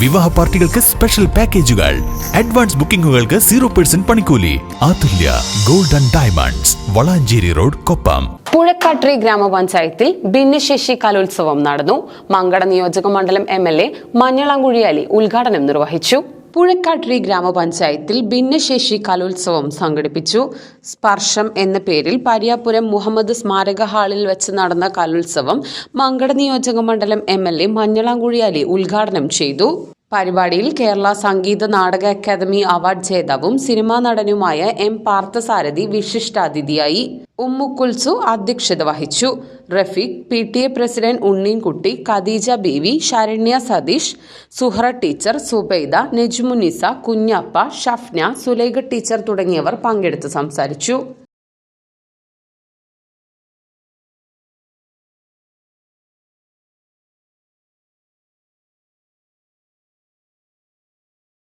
വിവാഹ പാർട്ടികൾക്ക് സ്പെഷ്യൽ പാക്കേജുകൾ അഡ്വാൻസ് ബുക്കിംഗുകൾക്ക് സീറോ പെർസെന്റ് പണിക്കൂലി. Athulya golden diamonds Valanchery road Koppam. Puzhakkattiri ഗ്രാമപഞ്ചായത്തിൽ ഭിന്നശേഷി കലോത്സവം നടന്നു. മങ്കട നിയോജക മണ്ഡലം M L A Manjalamkuzhi Ali ഉദ്ഘാടനം നിർവഹിച്ചു. പുഴക്കാട്രി ഗ്രാമപഞ്ചായത്തിൽ ഭിന്നശേഷി കലോത്സവം സംഘടിപ്പിച്ചു. സ്പർശം എന്ന പേരിൽ പരിയാപുരം മുഹമ്മദ് സ്മാരക ഹാളിൽ വെച്ച് നടന്ന കലോത്സവം മങ്കട നിയോജക മണ്ഡലം എം എൽ എ മഞ്ഞളാങ്കുഴിയാലി ഉദ്ഘാടനം ചെയ്തു. പരിപാടിയിൽ കേരള സംഗീത നാടക അക്കാദമി അവാർഡ് ജേതാവും സിനിമാ നടനുമായ എം പാർത്ഥസാരഥി വിശിഷ്ടാതിഥിയായി ഉമ്മുക്കുൽസു അധ്യക്ഷത വഹിച്ചു. Rafeeq P T A president Unneenkutty Khadeeja Beevi Saranya Satheesh Suhara teacher Subaida Nejmunisa Kunjappa Shafna Sulaikha teacher തുടങ്ങിയവർ പങ്കെടുത്ത് സംസാരിച്ചു.